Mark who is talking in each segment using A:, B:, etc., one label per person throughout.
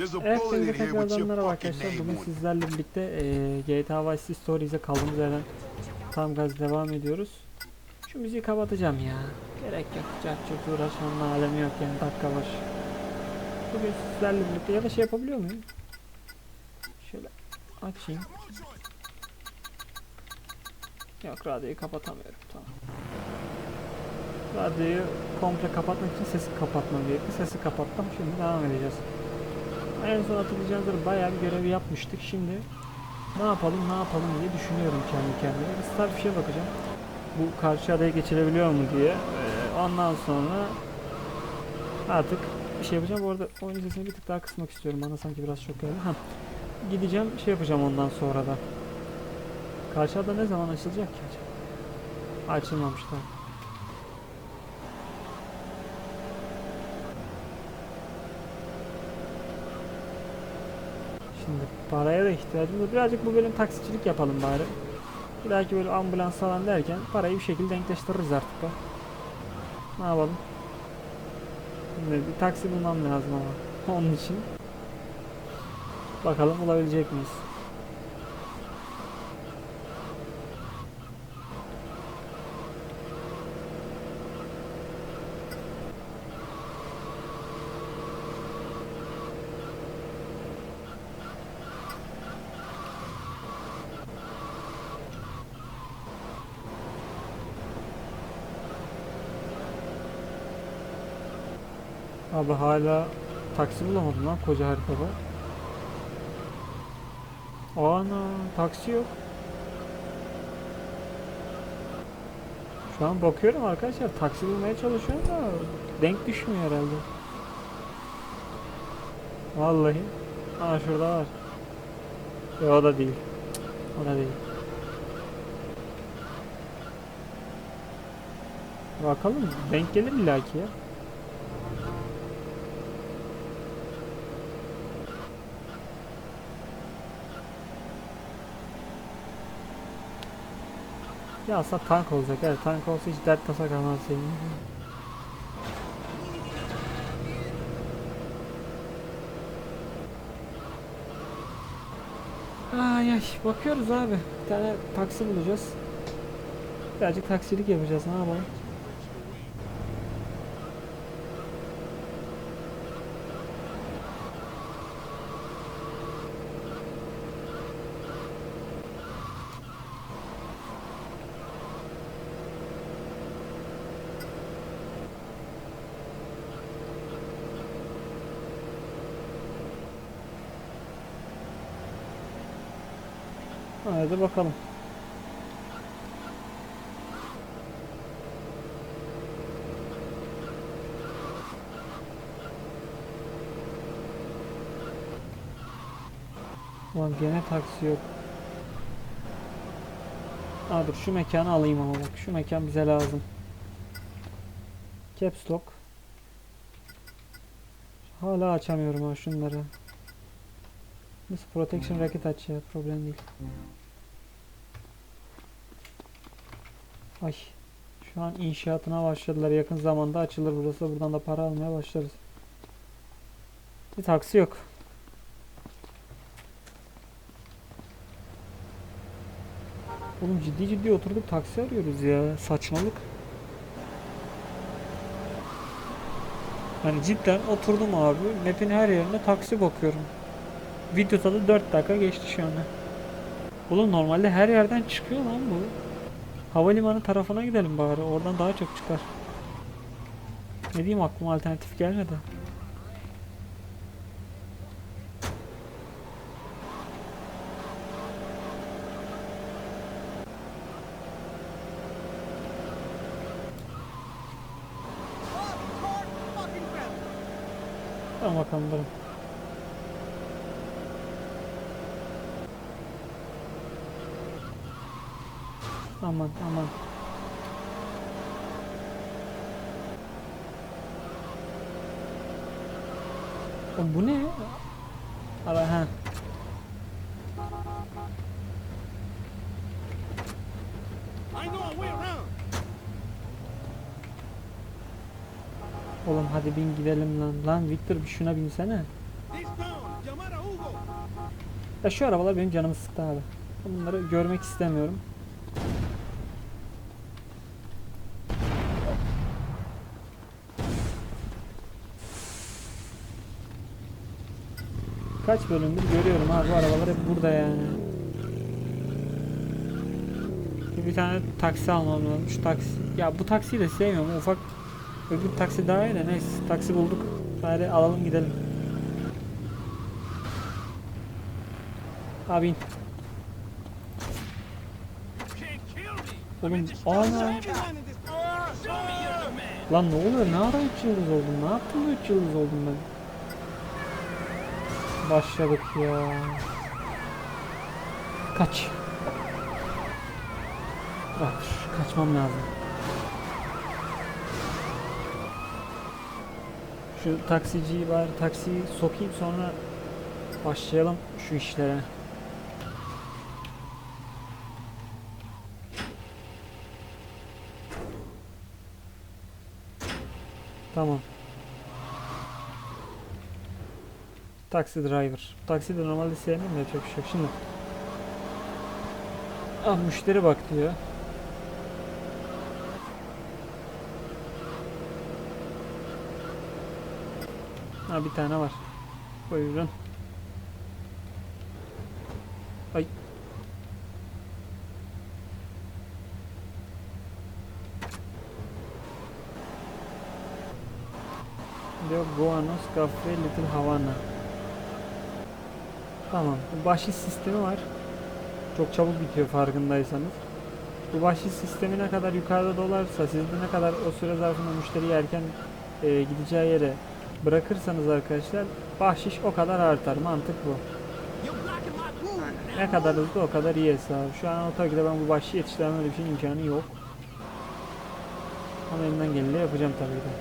A: Evet
B: your
A: merhaba
B: fucking
A: arkadaşlar. Bugün sizlerle birlikte eee GTA Vice City Stories'e kaldığımız yerden tam gaz devam ediyoruz. Şu müziği kapatacağım ya. Gerek yok. Cart curt uğraşmanın alemi yok yani dakika baş. Bugün sizlerle birlikte ya da şey yapabiliyor muyum? Şöyle açayım. Yok radyoyu kapatamıyorum tamam. Radyoyu komple kapatmak için sesi kapatmam gerekti. Sesi kapattım. Şimdi devam edeceğiz. En son hatırlayacağınızdır bayağı bir görevi yapmıştık. Şimdi ne yapalım ne yapalım diye düşünüyorum kendi kendime. Bir şey bakacağım. Bu karşı adaya geçilebiliyor mu diye. Ee, ondan sonra artık bir şey yapacağım. Bu arada oyun sesini bir tık daha kısmak istiyorum. Bana sanki biraz çok geldi. Ha. Gideceğim şey yapacağım ondan sonra da. Karşı ada ne zaman açılacak ki acaba? Açılmamış daha. Şimdi paraya da ihtiyacımız var. Birazcık bu bölüm taksicilik yapalım bari. Bir dahaki böyle ambulans falan derken parayı bir şekilde denkleştiririz artık da. Ne yapalım? Şimdi bir taksi bulmam lazım ama. Onun için. Bakalım bulabilecek miyiz? Abi hala taksi bulamadım lan koca haritada. Ana taksi yok. Şu an bakıyorum arkadaşlar taksi bulmaya çalışıyorum da denk düşmüyor herhalde. Vallahi. Aa şurada var. Yo, o da değil. O da değil. Bakalım denk gelir illaki ya. Ya aslında tank olacak. Evet tank olsa hiç dert tasa kalmaz senin. Ay ay bakıyoruz abi. Bir tane taksi bulacağız. Birazcık taksilik yapacağız ne yapalım. Hadi bakalım. Ulan gene taksi yok. Aa dur şu mekanı alayım ama bak şu mekan bize lazım. Caps lock. Hala açamıyorum ha şunları. Nasıl protection racket aç ya problem değil. Ay. Şu an inşaatına başladılar. Yakın zamanda açılır burası. Buradan da para almaya başlarız. Bir taksi yok. Oğlum ciddi ciddi oturduk taksi arıyoruz ya. Saçmalık. Hani cidden oturdum abi. Map'in her yerine taksi bakıyorum. Videoda da 4 dakika geçti şu anda. Oğlum normalde her yerden çıkıyor lan bu. Havalimanı tarafına gidelim bari. Oradan daha çok çıkar. Ne diyeyim aklıma alternatif gelmedi. Tamam bakalım durun. Aman aman. O bu ne? Ara ha. Oğlum hadi bin gidelim lan. Lan Victor bir şuna binsene. Ya şu arabalar benim canımı sıktı abi. Bunları görmek istemiyorum. Kaç bölümdür görüyorum abi bu arabalar hep burada yani. Bir tane taksi almam lazım. Şu taksi. Ya bu taksiyi de sevmiyorum. Ufak öbür taksi daha iyi de neyse taksi bulduk. Bari alalım gidelim. Abi in. Oğlum ana. Lan ne oluyor? Ne ara 3 yıldız oldum? Ne yaptım da 3 yıldız oldum ben? Başladık ya. Kaç. Bak kaçmam lazım. Şu taksiciyi bari taksiyi sokayım sonra başlayalım şu işlere. Tamam. Taksi driver. Taksi de normalde sevmem de yapacak bir şey. Şimdi. Ah müşteri bak diyor. Ha bir tane var. Buyurun. Ay. Diyor Buenos Cafe Little Havana. Tamam. Bu bahşiş sistemi var. Çok çabuk bitiyor farkındaysanız. Bu bahşiş sistemi ne kadar yukarıda dolarsa siz de ne kadar o süre zarfında müşteriyi erken e, gideceği yere bırakırsanız arkadaşlar bahşiş o kadar artar. Mantık bu. Ne kadar hızlı o kadar iyi hesabı. Şu an o tabii ben bu bahşişi yetiştiremem öyle bir şeyin imkanı yok. Ama elimden geleni yapacağım tabii de.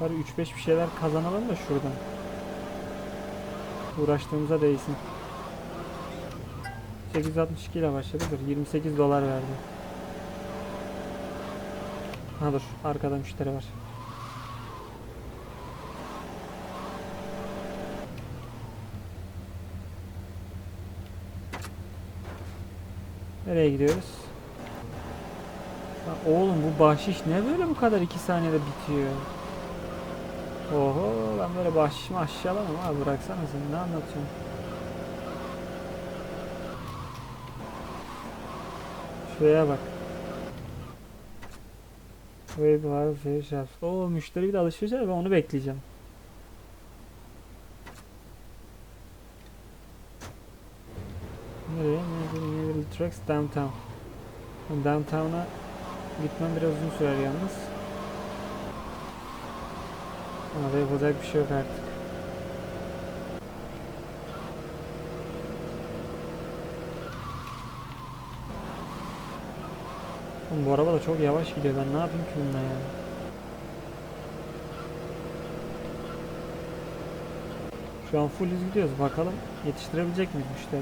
A: Bari 3-5 bir şeyler kazanalım da şuradan. Uğraştığımıza değsin. 862 ile başladı. Dur 28 dolar verdi. Ha dur arkada müşteri var. Nereye gidiyoruz? Lan oğlum bu bahşiş ne böyle bu kadar 2 saniyede bitiyor? Oho ben böyle bahşiş aşağılamam abi bıraksana sen ne anlatıyorsun? Şuraya bak. Wait var shops. Oo müşteri bir de yapıyor, ben onu bekleyeceğim. Nereye? Tracks Downtown. Downtown'a gitmem biraz uzun sürer yalnız. Ama da yapacak bir şey yok artık. Bu araba da çok yavaş gidiyor. Ben ne yapayım ki bununla ya? Şu an full gidiyoruz. Bakalım yetiştirebilecek miyiz müşteri?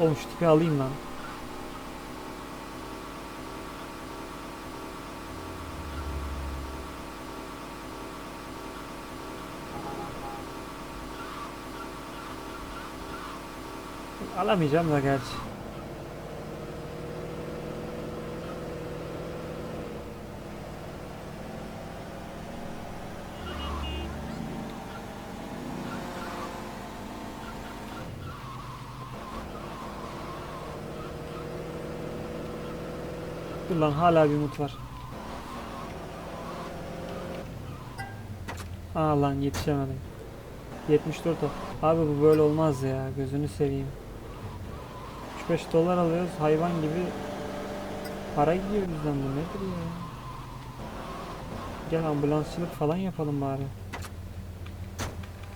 A: Oğlum şu tipi alayım lan. Alamayacağım da gerçi. Dur lan hala bir umut var. Aa lan yetişemedim. 74 o. Abi bu böyle olmaz ya. Gözünü seveyim. 3-5 dolar alıyoruz. Hayvan gibi para gidiyor bizden bu nedir ya? Gel ambulansçılık falan yapalım bari.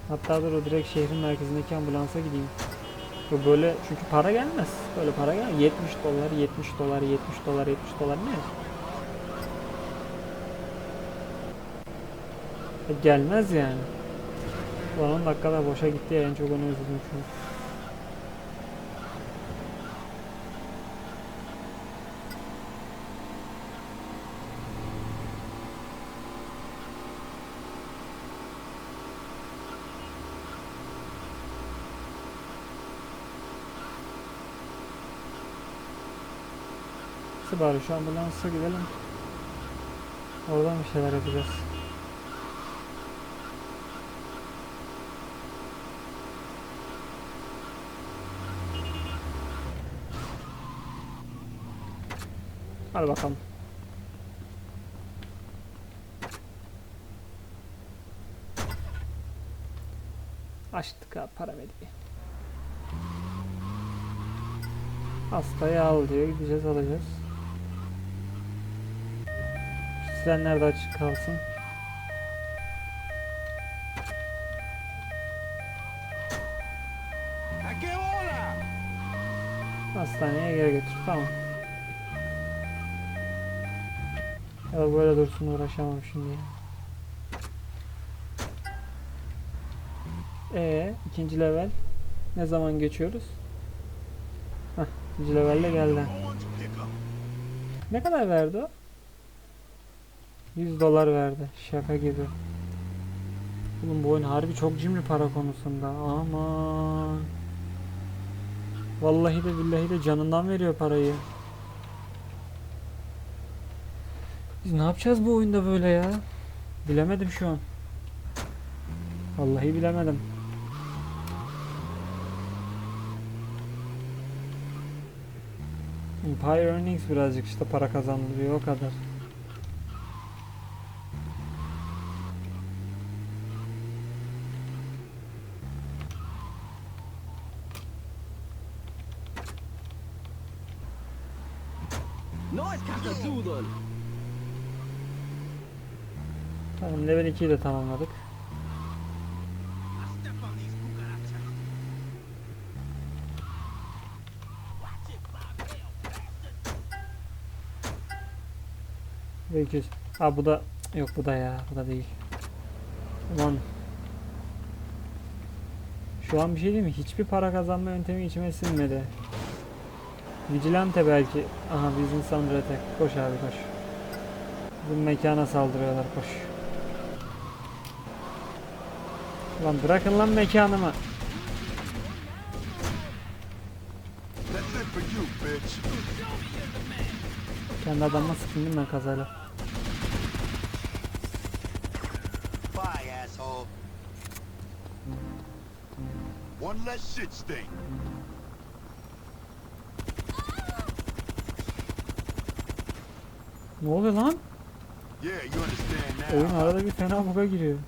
A: Hatta dur o direkt şehrin merkezindeki ambulansa gideyim. Bu böyle çünkü para gelmez. Böyle para gelmez. 70 dolar, 70 dolar, 70 dolar, 70 dolar ne? E, Gelmez yani. Ulan 10 dakikada boşa gitti ya en çok onu üzüldüm şu an. Neyse bari şu ambulansa gidelim. Oradan bir şeyler yapacağız. Hadi bakalım. Açtık abi paramediği. Hastayı al diyor. Gideceğiz alacağız. Şu sirenler de açık kalsın. Hastaneye geri götür. Tamam. Ya da böyle dursun uğraşamam şimdi. Ee, ikinci level. Ne zaman geçiyoruz? Hah, ikinci levelle geldi. Ne kadar verdi o? 100 dolar verdi. Şaka gibi. Oğlum bu oyun harbi çok cimri para konusunda. Aman. Vallahi de billahi de canından veriyor parayı. Biz ne yapacağız bu oyunda böyle ya? Bilemedim şu an. Vallahi bilemedim. Empire Earnings birazcık işte para kazandırıyor o kadar.
B: Nice cacazoodle.
A: Tamam level 2'yi de tamamladık. Ve 200. Ha bu da yok bu da ya bu da değil. Ulan şu an bir şey değil mi? Hiçbir para kazanma yöntemi içime sinmedi. Vigilante belki. Aha Business Under Attack. Koş abi koş. Bizim mekana saldırıyorlar koş. Lan bırakın lan mekanımı. Kendi adamıma sıkıldım ben kazayla.
C: One less shit stain.
A: Ne oluyor lan? Oyun arada bir fena buga giriyor.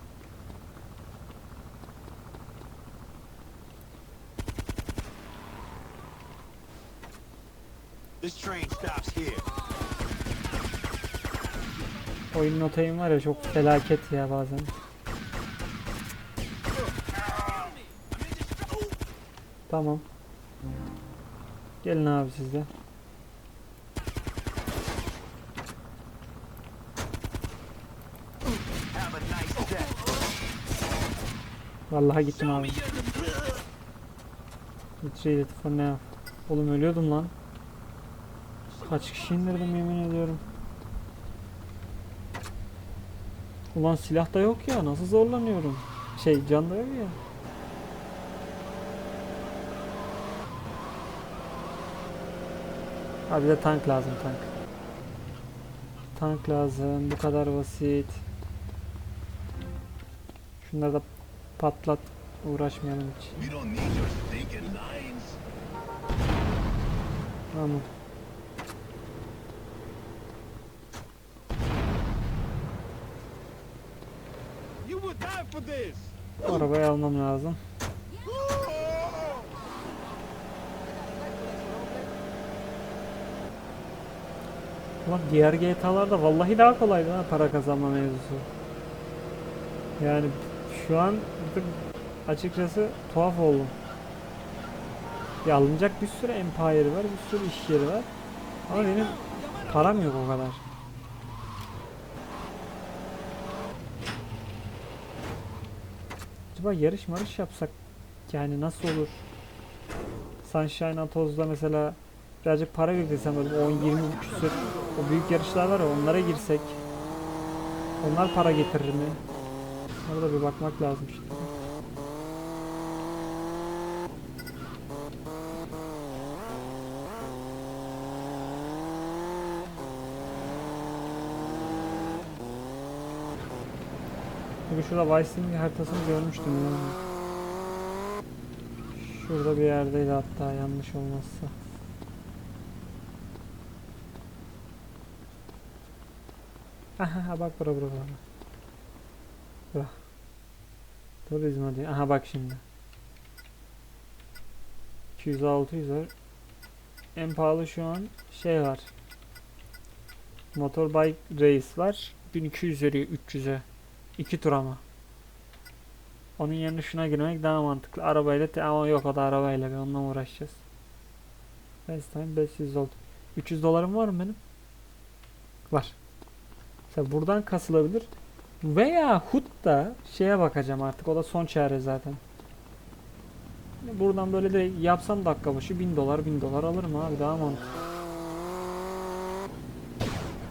C: This train stops here.
A: Oyun notayım var ya çok felaket ya bazen. Tamam. Gelin abi siz de.
C: Have a nice day.
A: Vallahi gittim abi. Git telefon ne yap? Oğlum ölüyordum lan. Kaç kişi indirdim yemin ediyorum. Ulan silah da yok ya nasıl zorlanıyorum. Şey can da yok ya. Abi bir de tank lazım tank. Tank lazım bu kadar basit. Şunları da patlat uğraşmayalım hiç. Tamam.
B: You would die for this.
A: Bu arabayı almam lazım. Ulan diğer GTA'larda vallahi daha kolaydı ha para kazanma mevzusu. Yani şu an açıkçası tuhaf oldum. Ya alınacak bir sürü empire var, bir sürü iş yeri var. Ama benim param yok o kadar. Acaba yarış marış yapsak yani nasıl olur? Sunshine Atoz'da mesela birazcık para biriktirsem böyle 10-20 küsür o büyük yarışlar var ya onlara girsek onlar para getirir mi? Orada bir bakmak lazım işte. Çünkü şurada Vice'in haritasını görmüştüm yani. Şurada bir yerdeydi hatta yanlış olmazsa. Aha bak bura bura bura. Bura. Turizm diyor. Aha bak şimdi. 200 600 var. En pahalı şu an şey var. Motorbike Race var. 1200 veriyor 300'e. 2 tur ama. Onun yerine şuna girmek daha mantıklı. Arabayla ama yok o da arabayla bir onunla uğraşacağız. Best time 500 oldu. 300 dolarım var mı benim? Var. Mesela buradan kasılabilir. Veya da şeye bakacağım artık. O da son çare zaten. Buradan böyle de yapsam dakika başı 1000 dolar 1000 dolar alırım abi daha mantıklı.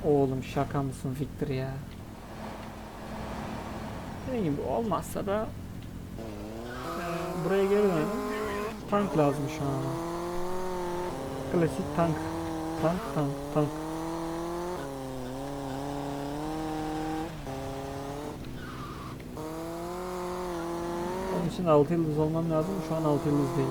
A: Oğlum şaka mısın Victor ya? Dediğim gibi olmazsa da eee, buraya geri dönelim. Tank lazım şu an. Klasik tank. Tank tank tank. Onun için 6 yıldız olmam lazım. Şu an 6 yıldız değil.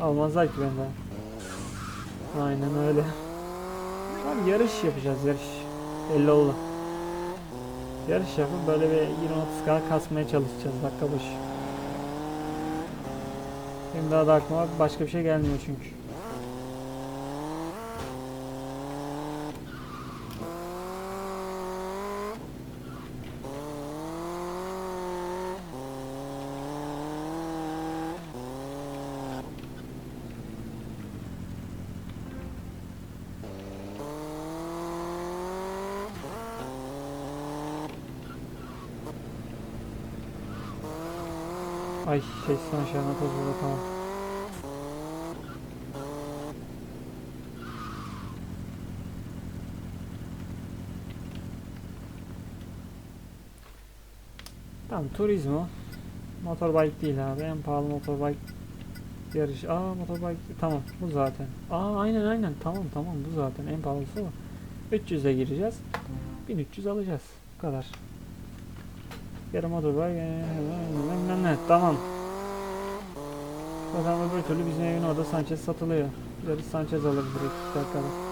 A: Almazlar ki benden. Aynen öyle. Abi yarış yapacağız yarış. Belli oldu. Yarış yapıp böyle bir 20-30k kasmaya çalışacağız dakika başı. Benim daha da aklıma başka bir şey gelmiyor çünkü. Şey sen aşağına toz burada tamam. Tamam turizmo. Motorbike değil abi en pahalı motorbike yarış. Aa motorbike tamam bu zaten. Aa aynen aynen tamam tamam bu zaten en pahalısı o. 300'e gireceğiz. 1300 alacağız. Bu kadar. Yarım motorbike. ee, tamam. Zaten öbür türlü bizim evin orada Sanchez satılıyor. Gideriz Sanchez alırız direkt dakikada.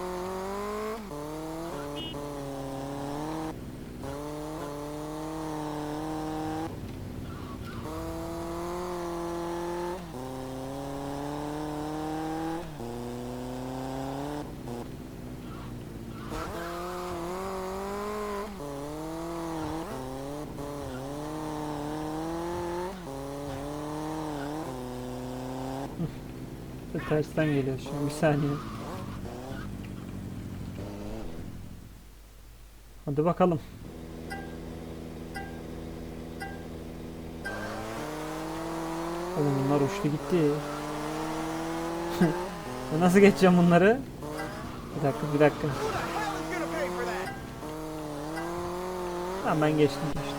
A: Bir tersten geliyor an bir saniye. Hadi bakalım. Oğlum bunlar uçtu gitti. Nasıl geçeceğim bunları? Bir dakika bir dakika. Tamam ben geçtim geçtim.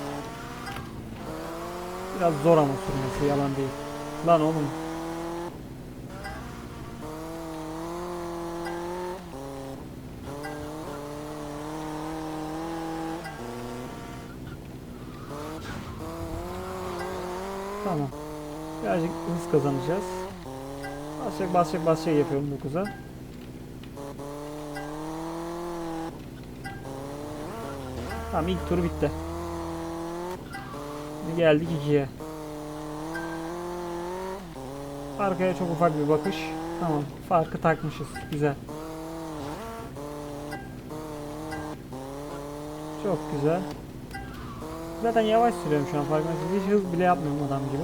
A: Biraz zor ama sürmesi yalan değil. Lan oğlum Tamam. Birazcık hız kazanacağız. Basacak basacak basacak yapıyorum 9'a. Tamam ilk tur bitti. Geldik 2'ye. Arkaya çok ufak bir bakış. Tamam farkı takmışız. Güzel. Çok güzel. Zaten yavaş sürüyorum şu an farkındaysanız. Hiç hız bile yapmıyorum adam gibi.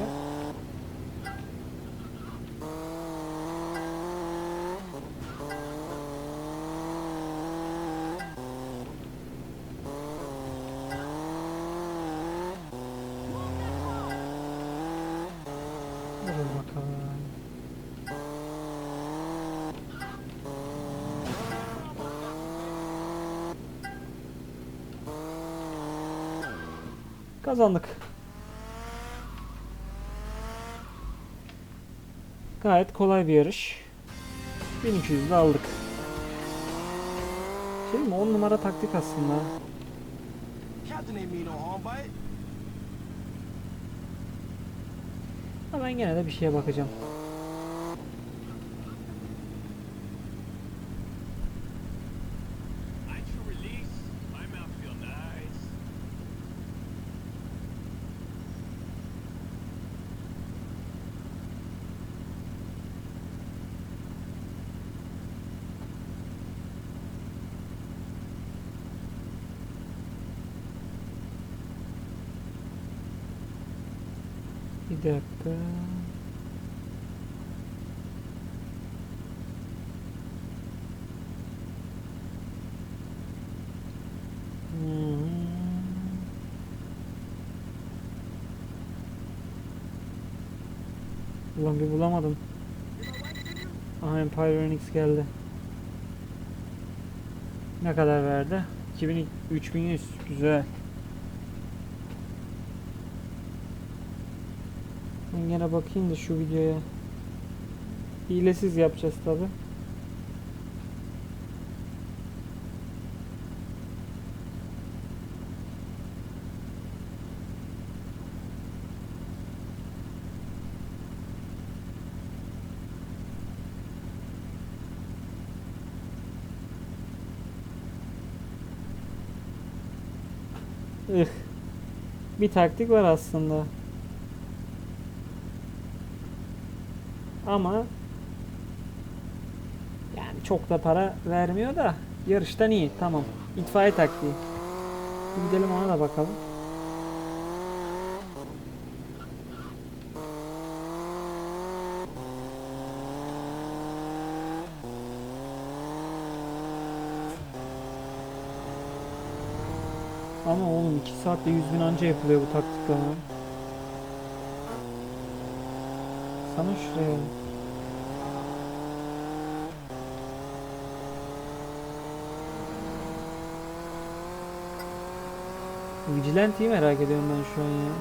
A: Kazandık. Gayet kolay bir yarış. 1200 de aldık. Şey mi 10 numara taktik aslında. Ama ben gene de bir şeye bakacağım. Dakika. Hmm. Ulan bir bulamadım. Aha Empire Phoenix geldi. Ne kadar verdi? 2000 3100 güzel. Ben gene bakayım da şu videoya. Hilesiz yapacağız tabi. Ih. Bir taktik var aslında. Ama yani çok da para vermiyor da yarıştan iyi tamam. İtfaiye taktiği. Gidelim ona da bakalım. Ama oğlum 2 saatte 100 bin anca yapılıyor bu taktikler. Sana şuraya. Vigilante'yi merak ediyorum ben şu an ya.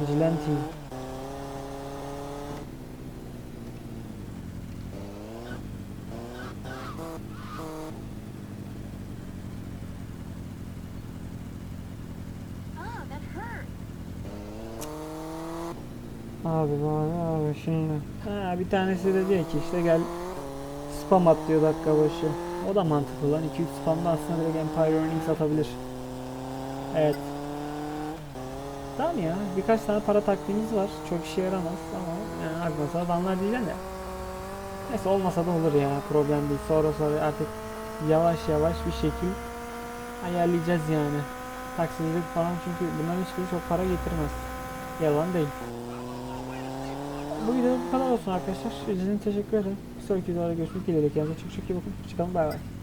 A: Vigilante. Abi abi abi şimdi. Ha bir tanesi de diyor ki işte gel spam at diyor dakika başı. O da mantıklı lan. 2-3 spamda aslında direkt Empire Earnings atabilir. Evet. Tamam ya. Birkaç tane para taktiğimiz var. Çok işe yaramaz ama yani akmasa adamlar diyeceğim de. Neyse olmasa da olur ya. Problem değil. Sonra sonra artık yavaş yavaş bir şekil ayarlayacağız yani. Taksicilik falan çünkü bunların hiçbiri çok para getirmez. Yalan değil. Bu video bu kadar olsun arkadaşlar. İzlediğiniz teşekkür ederim. Sonraki videoda görüşmek dileğiyle. Kendinize çok çok iyi bakın. Çıkalım bay bay.